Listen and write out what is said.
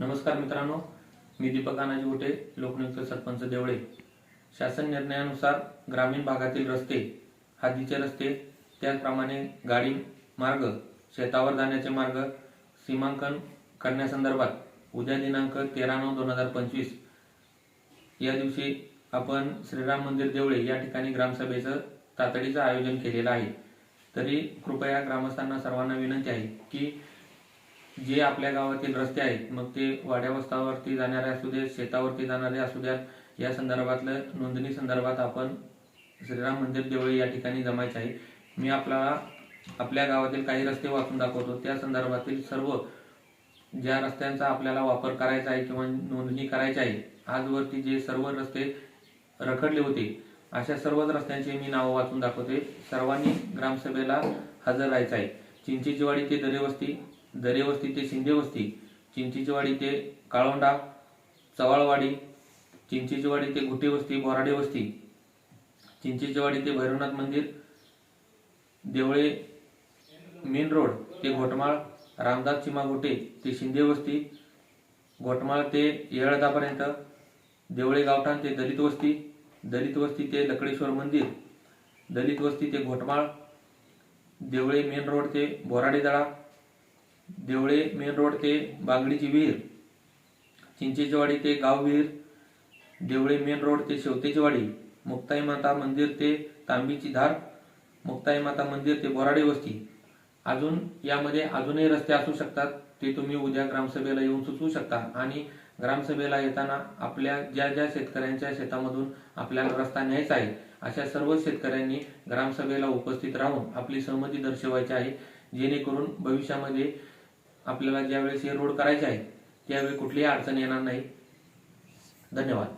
नमस्कार मित्रांनो मी दीपक आनाजी उठे लोकनियुक्त सरपंच देवळे. शासन निर्णयानुसार ग्रामीण भागातील रस्ते हादीचे रस्ते त्याचप्रमाणे गाडी मार्ग शेतावर जाण्याचे मार्ग सीमांकन करण्यासंदर्भात उद्या दिनांक तेरा नऊ दोन हजार पंचवीस. या दिवशी आपण श्रीराम मंदिर देवळे या ठिकाणी ग्रामसभेचं तातडीचं आयोजन केलेलं आहे. तरी कृपया ग्रामस्थांना सर्वांना विनंती आहे की जे आपल्या गावातील रस्ते आहेत मग ते वाड्यावस्तावरती जाणारे असू देत शेतावरती जाणारे असू द्यात या संदर्भातलं नोंदणी संदर्भात आपण श्रीराम मंदिर देवळी या ठिकाणी जमायचे आहे. मी आपल्याला आपल्या गावातील काही रस्ते वाचून दाखवतो. त्या संदर्भातील सर्व ज्या रस्त्यांचा आपल्याला वापर करायचा आहे किंवा नोंदणी करायची आहे आजवरती जे सर्व रस्ते रखडले होते अशा सर्वच रस्त्यांची मी नावं वाचून दाखवते सर्वांनी ग्रामसभेला हजर राहायचं आहे. चिंचेचीवाडी ते दरेवस्ती दरेवस्ती ते शिंदेवस्ती चिंचीचवाडी ते काळोंडा चवाळवाडी चिंचीचीवाडी ते गुटेवस्ती बोराडे वस्ती ते भैरवनाथ मंदिर देवळे मेन रोड ते घोटमाळ रामदास चिमागोटे ते शिंदे वस्ती घोटमाळ ते येळदापर्यंत देवळे गावठाण ते दलित वस्ती दलित वस्ती ते लकडेश्वर मंदिर दलित वस्ती ते घोटमाळ देवळे मेन रोड ते बोराडे दळा देवळे मेन रोड ते बांगडीची विहीर चिंचेचीवाडी ते गाव विहीर देवळे मेन रोड ते शेवतेचीवाडी मुक्ताई माता मंदिर ते तांबीची धार मुक्ताई माता मंदिर ते बोराडे वस्ती. अजून यामध्ये अजूनही रस्ते असू शकतात ते तुम्ही उद्या ग्रामसभेला येऊन सुचवू शकता. आणि ग्रामसभेला येताना आपल्या ज्या ज्या शेतकऱ्यांच्या शेतामधून आपल्याला रस्ता न्यायचा आहे अशा सर्व शेतकऱ्यांनी ग्रामसभेला उपस्थित राहून आपली सहमती दर्शवायची आहे जेणेकरून भविष्यामध्ये आपल्याला ज्यावेळेस हे रोड करायचे आहे त्यावेळी कुठलीही अडचण येणार नाही. धन्यवाद.